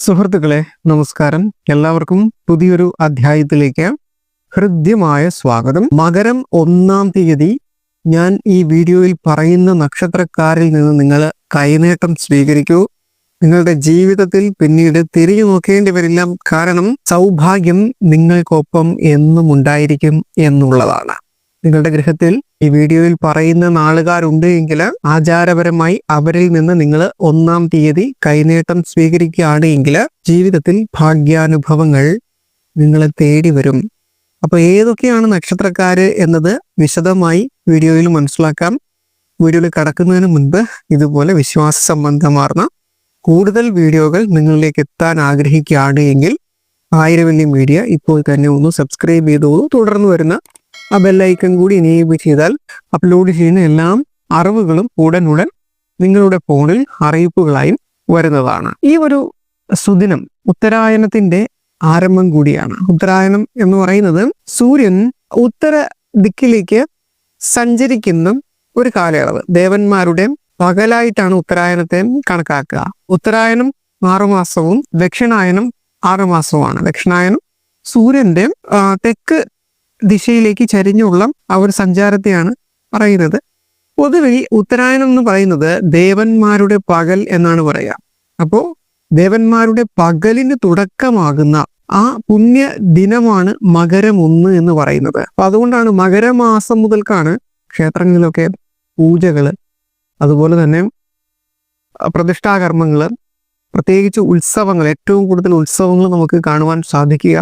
സുഹൃത്തുക്കളെ നമസ്കാരം. എല്ലാവർക്കും പുതിയൊരു അധ്യായത്തിലേക്ക് ഹൃദ്യമായ സ്വാഗതം. മകരം ഒന്നാം തീയതി ഞാൻ ഈ വീഡിയോയിൽ പറയുന്ന നക്ഷത്രക്കാരിൽ നിന്ന് നിങ്ങൾ കൈനേട്ടം സ്വീകരിക്കൂ. നിങ്ങളുടെ ജീവിതത്തിൽ പിന്നീട് തിരിഞ്ഞു നോക്കേണ്ടി വരില്ല. കാരണം സൗഭാഗ്യം നിങ്ങൾക്കൊപ്പം എന്നും ഉണ്ടായിരിക്കും എന്നുള്ളതാണ്. നിങ്ങളുടെ ഗൃഹത്തിൽ ഈ വീഡിയോയിൽ പറയുന്ന നാളുകാരുണ്ട് എങ്കിൽ ആചാരപരമായി അവരിൽ നിന്ന് നിങ്ങൾ ഒന്നാം തീയതി കൈനേട്ടം സ്വീകരിക്കുകയാണ് എങ്കിൽ ജീവിതത്തിൽ ഭാഗ്യാനുഭവങ്ങൾ നിങ്ങളെ തേടി വരും. അപ്പൊ ഏതൊക്കെയാണ് നക്ഷത്രക്കാര് എന്നത് വിശദമായി വീഡിയോയിൽ മനസ്സിലാക്കാം. വീഡിയോയിൽ കടക്കുന്നതിന് മുൻപ് ഇതുപോലെ വിശ്വാസ സംബന്ധമാർന്ന കൂടുതൽ വീഡിയോകൾ നിങ്ങളിലേക്ക് എത്താൻ ആഗ്രഹിക്കുകയാണ് എങ്കിൽ ആയിരവല്യം മീഡിയ ഇപ്പോൾ തന്നെ ഒന്ന് സബ്സ്ക്രൈബ് ചെയ്തോളൂ. തുടർന്ന് വരുന്ന ആ ബെല്ലൈക്കൺ കൂടി എനേബിൾ ചെയ്താൽ അപ്ലോഡ് ചെയ്യുന്ന എല്ലാം അറിവുകളും ഉടനുടൻ നിങ്ങളുടെ ഫോണിൽ അറിയിപ്പുകളായും വരുന്നതാണ്. ഈ ഒരു സുദിനം ഉത്തരായനത്തിന്റെ ആരംഭം കൂടിയാണ്. ഉത്തരായനം എന്ന് പറയുന്നത് സൂര്യൻ ഉത്തര ദിക്കിലേക്ക് സഞ്ചരിക്കുന്ന ഒരു കാലയളവ്. ദേവന്മാരുടെ പകലായിട്ടാണ് ഉത്തരായനത്തെ കണക്കാക്കുക. ഉത്തരായനം ആറുമാസവും ദക്ഷിണായനം ആറുമാസവുമാണ് ദക്ഷിണായനം സൂര്യന്റെ തെക്ക് ദിശയിലേക്ക് ചരിഞ്ഞുള്ള ആ ഒരു സഞ്ചാരത്തെയാണ് പറയുന്നത്. പൊതുവെ ഉത്തരായണം എന്ന് പറയുന്നത് ദേവന്മാരുടെ പകൽ എന്നാണ് പറയുക അപ്പോൾ ദേവന്മാരുടെ പകലിന് തുടക്കമാകുന്ന ആ പുണ്യ ദിനമാണ് മകരം ഒന്ന് എന്ന് പറയുന്നത്. അപ്പൊ അതുകൊണ്ടാണ് മകരമാസം മുതൽക്കാണ് ക്ഷേത്രങ്ങളിലൊക്കെ പൂജകൾ അതുപോലെ തന്നെ പ്രതിഷ്ഠാകർമ്മങ്ങൾ പ്രത്യേകിച്ച് ഉത്സവങ്ങൾ ഏറ്റവും കൂടുതൽ ഉത്സവങ്ങൾ നമുക്ക് കാണുവാൻ സാധിക്കുക.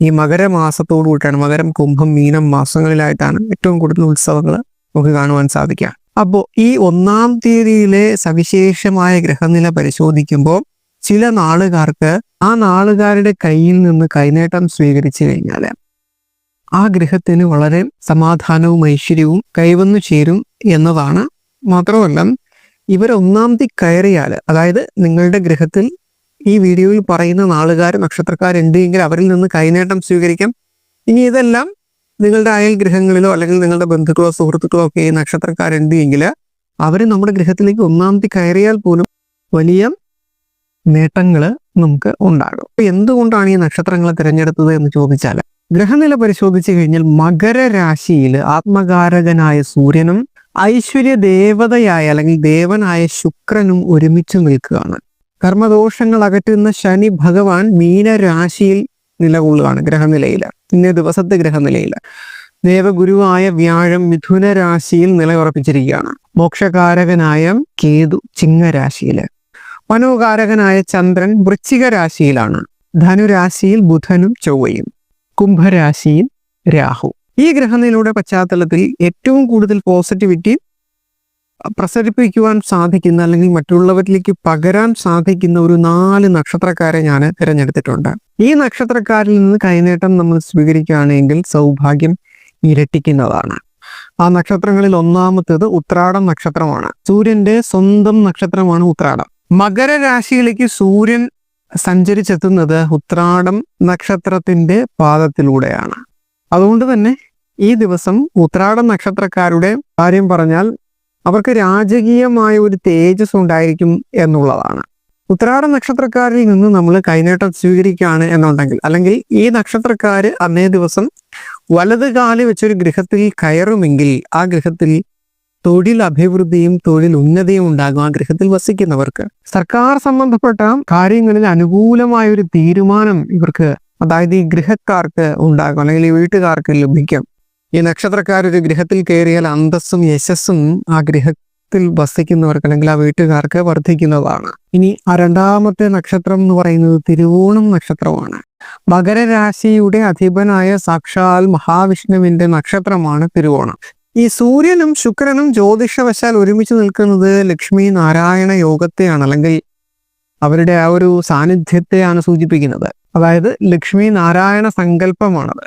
ഈ മകരമാസത്തോടു കൂടിയാണ് മകരം കുംഭം മീനം മാസങ്ങളിലായിട്ടാണ് ഏറ്റവും കൂടുതൽ ഉത്സവങ്ങൾ നമുക്ക് കാണുവാൻ സാധിക്കുക. അപ്പോൾ ഈ ഒന്നാം തീയതിയിലെ സവിശേഷമായ ഗ്രഹനില പരിശോധിക്കുമ്പോൾ ചില നാളുകാർക്ക് ആ നാളുകാരുടെ കയ്യിൽ നിന്ന് കൈനേട്ടം സ്വീകരിച്ചു കഴിഞ്ഞാൽ ആ ഗ്രഹത്തിന് വളരെ സമാധാനവും ഐശ്വര്യവും കൈവന്നു ചേരും എന്നതാണ്. മാത്രമല്ല ഇവരൊന്നാം തീ കയറിയാൽ അതായത് നിങ്ങളുടെ ഗ്രഹത്തിൽ ഈ വീഡിയോയിൽ പറയുന്ന നാളുകാർ നക്ഷത്രക്കാരുണ്ട് എങ്കിൽ അവരിൽ നിന്ന് കൈനേട്ടം സ്വീകരിക്കാം. ഇനി ഇതെല്ലാം നിങ്ങളുടെ അയൽ ഗ്രഹങ്ങളിലോ അല്ലെങ്കിൽ നിങ്ങളുടെ ബന്ധുക്കളോ സുഹൃത്തുക്കളോ ഒക്കെ ഈ നക്ഷത്രക്കാരുണ്ട് എങ്കിൽ അവർ നമ്മുടെ ഗ്രഹത്തിലേക്ക് ഒന്നാമത്തെ കയറിയാൽ പോലും വലിയ നേട്ടങ്ങൾ നമുക്ക് ഉണ്ടാകും. എന്തുകൊണ്ടാണ് ഈ നക്ഷത്രങ്ങളെ തിരഞ്ഞെടുത്തത് എന്ന് ചോദിച്ചാൽ ഗ്രഹനില പരിശോധിച്ചു കഴിഞ്ഞാൽ മകരരാശിയിൽ ആത്മകാരകനായ സൂര്യനും ഐശ്വര്യ ദേവതയായ അല്ലെങ്കിൽ ദേവനായ ശുക്രനും ഒരുമിച്ച് നിൽക്കുകയാണ്. കർമ്മദോഷങ്ങൾ അകറ്റുന്ന ശനി ഭഗവാൻ മീനരാശിയിൽ നിലകൊള്ളുകയാണ് ഗ്രഹനിലയിൽ. ഇന്നേ ദിവസത്തെ ഗ്രഹനിലയിൽ. ദേവഗുരുവായ വ്യാഴം മിഥുന രാശിയിൽ നിലയുറപ്പിച്ചിരിക്കുകയാണ്. മോക്ഷകാരകനായ കേതു ചിങ്ങരാശിയിൽ. മനോകാരകനായ ചന്ദ്രൻ വൃശ്ചിക രാശിയിലാണ് ധനുരാശിയിൽ ബുധനും ചൊവ്വയും. കുംഭരാശിയിൽ രാഹു. ഈ ഗ്രഹനിലയുടെ പശ്ചാത്തലത്തിൽ ഏറ്റവും കൂടുതൽ പോസിറ്റിവിറ്റി പ്രസരിപ്പിക്കുവാൻ സാധിക്കുന്ന അല്ലെങ്കിൽ മറ്റുള്ളവരിലേക്ക് പകരാൻ സാധിക്കുന്ന ഒരു നാല് നക്ഷത്രക്കാരെ ഞാൻ തിരഞ്ഞെടുത്തിട്ടുണ്ട്. ഈ നക്ഷത്രക്കാരിൽ നിന്ന് കൈനേട്ടം നമ്മൾ സ്വീകരിക്കുകയാണെങ്കിൽ സൗഭാഗ്യം ഇരട്ടിക്കുന്നതാണ്. ആ നക്ഷത്രങ്ങളിൽ ഒന്നാമത്തേത് ഉത്രാടം നക്ഷത്രമാണ്. സൂര്യന്റെ സ്വന്തം നക്ഷത്രമാണ് ഉത്രാടം. മകര രാശിയിലേക്ക് സൂര്യൻ സഞ്ചരിച്ചെത്തുന്നത് ഉത്രാടം നക്ഷത്രത്തിന്റെ പാദത്തിലൂടെയാണ്. അതുകൊണ്ട് തന്നെ ഈ ദിവസം ഉത്രാടം നക്ഷത്രക്കാരുടെ കാര്യം പറഞ്ഞാൽ അവർക്ക് രാജകീയമായ ഒരു തേജസ് ഉണ്ടായിരിക്കും എന്നുള്ളതാണ്. ഉത്തരാട നക്ഷത്രക്കാരിൽ നിന്ന് നമ്മൾ കൈനേട്ടം സ്വീകരിക്കുകയാണ് എന്നുണ്ടെങ്കിൽ അല്ലെങ്കിൽ ഈ നക്ഷത്രക്കാർ അന്നേ ദിവസം വലത് കാൽ വെച്ചൊരു ഗൃഹത്തിൽ കയറുമെങ്കിൽ ആ ഗൃഹത്തിൽ തൊഴിൽ അഭിവൃദ്ധിയും തൊഴിൽ ഉന്നതിയും ഉണ്ടാകും ആ ഗൃഹത്തിൽ വസിക്കുന്നവർക്ക്. സർക്കാർ സംബന്ധപ്പെട്ട കാര്യങ്ങളിൽ അനുകൂലമായ ഒരു തീരുമാനം ഇവർക്ക് അതായത് ഈ ഗൃഹക്കാർക്ക് ഉണ്ടാകും അല്ലെങ്കിൽ ഈ വീട്ടുകാർക്ക് ലഭിക്കും. ഈ നക്ഷത്രക്കാർ ഒരു ഗൃഹത്തിൽ കയറിയാൽ അന്തസ്സും യശസ്സും ആ ഗ്രഹത്തിൽ വസിക്കുന്നവർക്ക് അല്ലെങ്കിൽ ആ വീട്ടുകാർക്ക് വർദ്ധിക്കുന്നതാണ്. ഇനി ആ രണ്ടാമത്തെ നക്ഷത്രം എന്ന് പറയുന്നത് തിരുവോണം നക്ഷത്രമാണ്. മകരരാശിയുടെ അധിപനായ സാക്ഷാൽ മഹാവിഷ്ണുവിന്റെ നക്ഷത്രമാണ് തിരുവോണം. ഈ സൂര്യനും ശുക്രനും ജ്യോതിഷവശാൽ ഒരുമിച്ച് നിൽക്കുന്നത് ലക്ഷ്മി നാരായണ യോഗത്തെയാണ് അല്ലെങ്കിൽ അവരുടെ ആ ഒരു സാന്നിധ്യത്തെയാണ് സൂചിപ്പിക്കുന്നത്. അതായത് ലക്ഷ്മി നാരായണ സങ്കല്പമാണത്.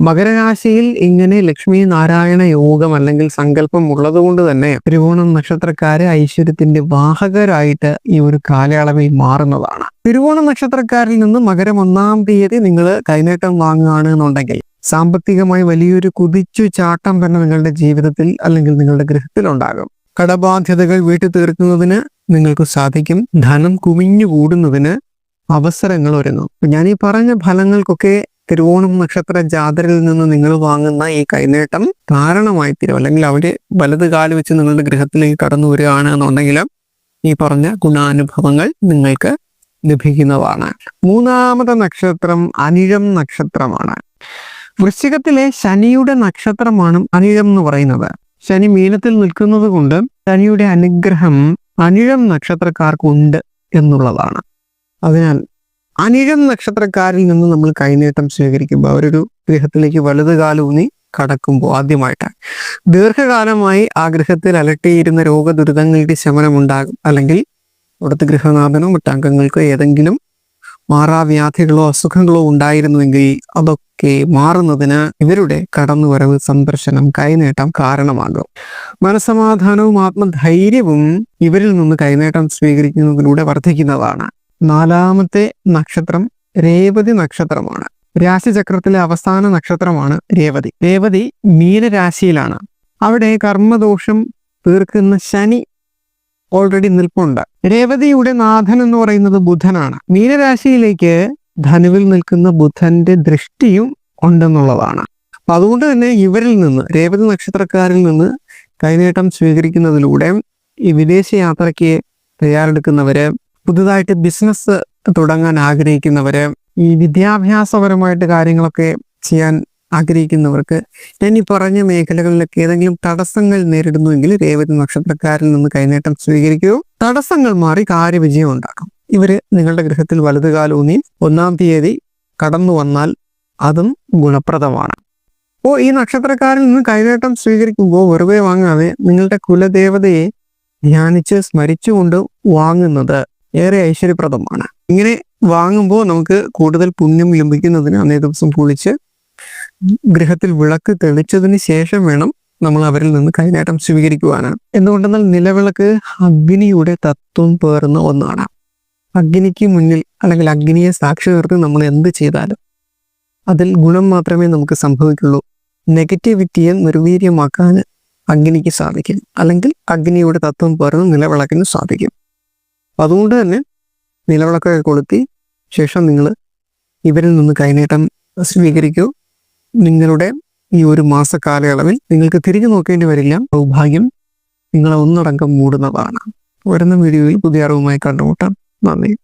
മകരരാശിയിൽ ഇങ്ങനെ ലക്ഷ്മി നാരായണ യോഗം അല്ലെങ്കിൽ സങ്കല്പം ഉള്ളതുകൊണ്ട് തന്നെ തിരുവോണം നക്ഷത്രക്കാര് ഐശ്വര്യത്തിന്റെ വാഹകരായിട്ട് ഈ ഒരു കാലയളവിൽ മാറുന്നതാണ്. തിരുവോണം നക്ഷത്രക്കാരിൽ നിന്ന് മകരം ഒന്നാം തീയതി നിങ്ങൾ കൈനേട്ടം വാങ്ങുകയാണ് എന്നുണ്ടെങ്കിൽ സാമ്പത്തികമായി വലിയൊരു കുതിച്ചു ചാട്ടം തന്നെ നിങ്ങളുടെ ജീവിതത്തിൽ അല്ലെങ്കിൽ നിങ്ങളുടെ ഗൃഹത്തിൽ ഉണ്ടാകും. കടബാധ്യതകൾ വീട്ടിൽ തീർക്കുന്നതിന് നിങ്ങൾക്ക് സാധിക്കും. ധനം കുമിഞ്ഞു കൂടുന്നതിന് അവസരങ്ങൾ ഒരുങ്ങും. ഞാൻ ഈ പറഞ്ഞ ഫലങ്ങൾക്കൊക്കെ തിരുവോണം നക്ഷത്ര ജാതരിൽ നിന്ന് നിങ്ങൾ വാങ്ങുന്ന ഈ കൈനേട്ടം കാരണമായി തീരും. അല്ലെങ്കിൽ അവർ വലത് കാൽ വെച്ച് നിങ്ങളുടെ ഗൃഹത്തിലേക്ക് കടന്നു വരികയാണ് എന്നുണ്ടെങ്കിൽ ഈ പറഞ്ഞ ഗുണാനുഭവങ്ങൾ നിങ്ങൾക്ക് ലഭിക്കുന്നതാണ്. മൂന്നാമത്തെ നക്ഷത്രം അനിഴം നക്ഷത്രമാണ്. വൃശ്ചികത്തിലെ ശനിയുടെ നക്ഷത്രമാണ് അനിഴം എന്ന് പറയുന്നത്. ശനി മീനത്തിൽ നിൽക്കുന്നത് കൊണ്ട് ശനിയുടെ അനുഗ്രഹം അനിഴം നക്ഷത്രക്കാർക്കുണ്ട് എന്നുള്ളതാണ്. അതിനാൽ അനിഴം നക്ഷത്രക്കാരിൽ നിന്ന് നമ്മൾ കൈനേട്ടം സ്വീകരിക്കുമ്പോൾ അവരൊരു ഗൃഹത്തിലേക്ക് വലുത് കാലൂന്നി കടക്കുമ്പോൾ ആദ്യമായിട്ടാണ്. ദീർഘകാലമായി ആ ഗൃഹത്തിൽ അലട്ടിയിരുന്ന രോഗ ദുരിതങ്ങളുടെ ശമനം ഉണ്ടാകും അല്ലെങ്കിൽ അവിടുത്തെ ഗൃഹനാഥനോ മറ്റംഗങ്ങൾക്കോ ഏതെങ്കിലും മാറാവ്യാധികളോ അസുഖങ്ങളോ ഉണ്ടായിരുന്നുവെങ്കിൽ അതൊക്കെ മാറുന്നതിന് ഇവരുടെ കടന്നുവരവ് സന്ദർശനം കൈനേട്ടം കാരണമാകും. മനസമാധാനവും ആത്മധൈര്യവും ഇവരിൽ നിന്ന് കൈനേട്ടം സ്വീകരിക്കുന്നതിലൂടെ വർദ്ധിക്കുന്നതാണ്. നാലാമത്തെ നക്ഷത്രം രേവതി നക്ഷത്രമാണ്. രാശിചക്രത്തിലെ അവസാന നക്ഷത്രമാണ് രേവതി. രേവതി മീനരാശിയിലാണ്. അവിടെ കർമ്മദോഷം തീർക്കുന്ന ശനി ഓൾറെഡി നിൽപ്പുണ്ട്. രേവതിയുടെ നാഥൻ എന്ന് പറയുന്നത് ബുധനാണ്. മീനരാശിയിലേക്ക് ധനുവിൽ നിൽക്കുന്ന ബുധന്റെ ദൃഷ്ടിയും ഉണ്ടെന്നുള്ളതാണ്. അപ്പൊ അതുകൊണ്ട് തന്നെ ഇവരിൽ നിന്ന് രേവതി നക്ഷത്രക്കാരിൽ നിന്ന് കൈനീട്ടം സ്വീകരിക്കുന്നതിലൂടെ ഈ വിദേശ യാത്രയ്ക്ക് തയ്യാറെടുക്കുന്നവര് പുതുതായിട്ട് ബിസിനസ് തുടങ്ങാൻ ആഗ്രഹിക്കുന്നവര് ഈ വിദ്യാഭ്യാസപരമായിട്ട് കാര്യങ്ങളൊക്കെ ചെയ്യാൻ ആഗ്രഹിക്കുന്നവർക്ക് ഞാൻ ഈ പറഞ്ഞ മേഖലകളിലൊക്കെ ഏതെങ്കിലും തടസ്സങ്ങൾ നേരിടുന്നുവെങ്കിൽ രേവതി നക്ഷത്രക്കാരിൽ നിന്ന് കൈനേട്ടം സ്വീകരിക്കുകയോ തടസ്സങ്ങൾ മാറി കാര്യവിജയം ഉണ്ടാക്കും. ഇവർ നിങ്ങളുടെ ഗ്രഹത്തിൽ ഗൃഹത്തിൽ വലതുകാലൂന്നി ഒന്നാം തീയതി കടന്നു വന്നാൽ അതും ഗുണപ്രദമാണ്. അപ്പോൾ ഈ നക്ഷത്രക്കാരിൽ നിന്ന് കൈനേട്ടം സ്വീകരിക്കുമ്പോൾ വെറുതെ വാങ്ങാതെ നിങ്ങളുടെ കുലദേവതയെ ധ്യാനിച്ച് സ്മരിച്ചുകൊണ്ട് വാങ്ങുന്നത് ഏറെ ഐശ്വര്യപ്രദമാണ്. ഇങ്ങനെ വാങ്ങുമ്പോൾ നമുക്ക് കൂടുതൽ പുണ്യം ലഭിക്കുന്നതിന് അന്നേ ദിവസം കുളിച്ച് ഗൃഹത്തിൽ വിളക്ക് തെളിച്ചതിന് ശേഷം വേണം നമ്മൾ അവരിൽ നിന്ന് കൈനേട്ടം സ്വീകരിക്കുവാനാണ് എന്തുകൊണ്ടെന്നാൽ നിലവിളക്ക് അഗ്നിയുടെ തത്വം പേർന്ന ഒന്നാണ്. അഗ്നിക്ക് മുന്നിൽ അല്ലെങ്കിൽ അഗ്നിയെ സാക്ഷി നിർത്തി നമ്മൾ എന്ത് ചെയ്താലും അതിൽ ഗുണം മാത്രമേ നമുക്ക് സംഭവിക്കുള്ളൂ. നെഗറ്റിവിറ്റിയെ നിർവീര്യമാക്കാൻ അഗ്നിക്ക് സാധിക്കും. അല്ലെങ്കിൽ അഗ്നിയുടെ തത്വം പേർന്ന് നിലവിളക്കിന് സാധിക്കും. അതുകൊണ്ട് തന്നെ നിലവിളക്കൊക്കെ കൊളുത്തി ശേഷം നിങ്ങൾ ഇവരിൽ നിന്ന് കൈനേട്ടം സ്വീകരിക്കൂ. നിങ്ങളുടെ ഈ ഒരു മാസ കാലയളവിൽ നിങ്ങൾക്ക് തിരിഞ്ഞു നോക്കേണ്ടി വരില്ല. സൗഭാഗ്യം നിങ്ങളെ ഒന്നടങ്കം മൂടുന്നതാണ്. വരുന്ന വീഡിയോയിൽ പുതിയ അറിവുമായി കണ്ടുമുട്ടാം. നന്ദി.